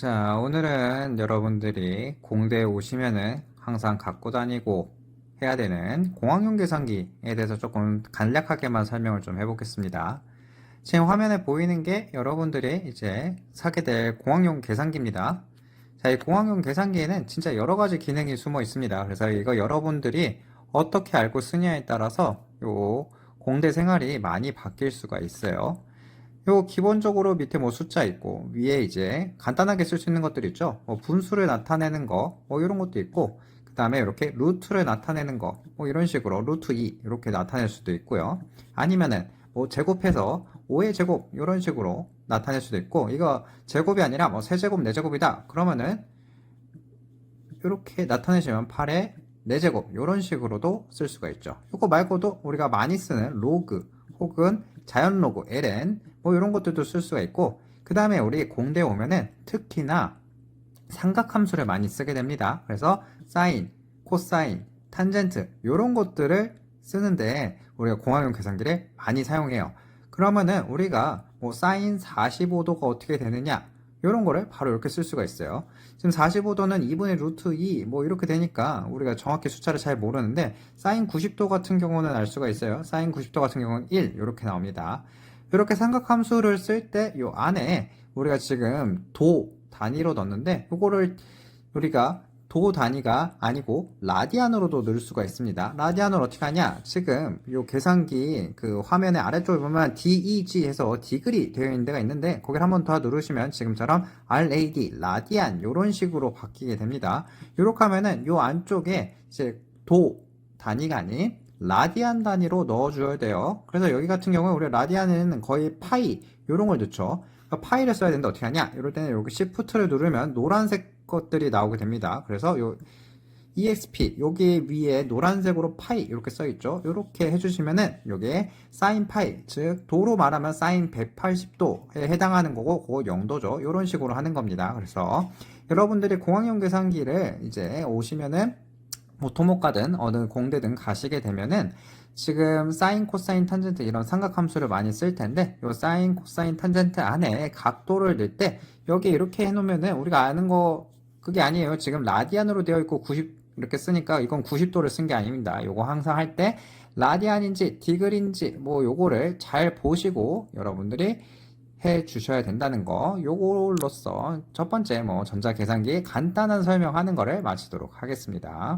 자, 오늘은 여러분들이 공대에 오시면은 항상 갖고 다니고 해야 되는 공학용 계산기에 대해서 조금 간략하게만 설명을 좀 해보겠습니다. 지금 화면에 보이는 게 여러분들이 이제 사게 될 공학용 계산기입니다. 자, 이 공학용 계산기에는 진짜 여러 가지 기능이 숨어 있습니다. 그래서 이거 여러분들이 어떻게 알고 쓰냐에 따라서 요 공대 생활이 많이 바뀔 수가 있어요. 요 기본적으로 밑에 뭐 숫자 있고 위에 이제 간단하게 쓸 수 있는 것들 있죠. 뭐 분수를 나타내는 거, 뭐 이런 것도 있고 그 다음에 이렇게 루트를 나타내는 거, 뭐 이런 식으로 루트 2 이렇게 나타낼 수도 있고요. 아니면은 뭐 제곱해서 5의 제곱 이런 식으로 나타낼 수도 있고 이거 제곱이 아니라 뭐 세제곱, 네제곱이다 그러면은 이렇게 나타내시면 8의 4제곱 이런 식으로도 쓸 수가 있죠. 이거 말고도 우리가 많이 쓰는 로그 혹은 자연 로그 ln 뭐 이런 것들도 쓸 수가 있고 그 다음에 우리 공대 오면은 특히나 삼각함수를 많이 쓰게 됩니다. 그래서 사인, 코사인, 탄젠트 이런 것들을 쓰는데 우리가 공학용 계산기를 많이 사용해요. 그러면은 우리가 뭐 사인 45도가 어떻게 되느냐 이런 거를 바로 이렇게 쓸 수가 있어요. 지금 45도는 2분의 루트 2, 뭐 이렇게 되니까 우리가 정확히 숫자를 잘 모르는데 사인 90도 같은 경우는 알 수가 있어요. 사인 90도 같은 경우는 1 이렇게 나옵니다. 이렇게 삼각함수를 쓸 때 이 안에 우리가 지금 도 단위로 넣는데 이거를 우리가 도 단위가 아니고 라디안으로도 넣을 수가 있습니다. 라디안을 어떻게 하냐? 지금 이 계산기 그 화면의 아래쪽에 보면 DEG 해서 디그리 되어 있는 데가 있는데 거기를 한 번 더 누르시면 지금처럼 RAD, 라디안 이런 식으로 바뀌게 됩니다. 이렇게 하면은 이 안쪽에 이제 도 단위가 아닌 라디안 단위로 넣어줘야 돼요. 그래서 여기 같은 경우에 우리 라디안에는 거의 파이 이런 걸 넣죠. 그러니까 파이를 써야 되는데 어떻게 하냐? 이럴 때는 여기 Shift를 누르면 노란색 것들이 나오게 됩니다. 그래서 요 EXP 여기 위에 노란색으로 파이 이렇게 써 있죠. 이렇게 해주시면은 요게 사인 파이 즉 도로 말하면 사인 180도에 해당하는 거고 그거 0도죠. 이런 식으로 하는 겁니다. 그래서 여러분들이 공학용 계산기를 이제 오시면은 뭐 토목 가든 어느 공대든 가시게 되면은 지금 사인, 코사인, 탄젠트 이런 삼각함수를 많이 쓸 텐데 요 사인, 코사인, 탄젠트 안에 각도를 넣을 때 여기 이렇게 해놓으면은 우리가 아는 거 그게 아니에요. 지금 라디안으로 되어 있고 90 이렇게 쓰니까 이건 90도를 쓴 게 아닙니다. 요거 항상 할 때 라디안인지 디글인지 뭐 요거를 잘 보시고 여러분들이 해 주셔야 된다는 거 요걸로써 첫 번째 뭐 전자계산기 간단한 설명하는 거를 마치도록 하겠습니다.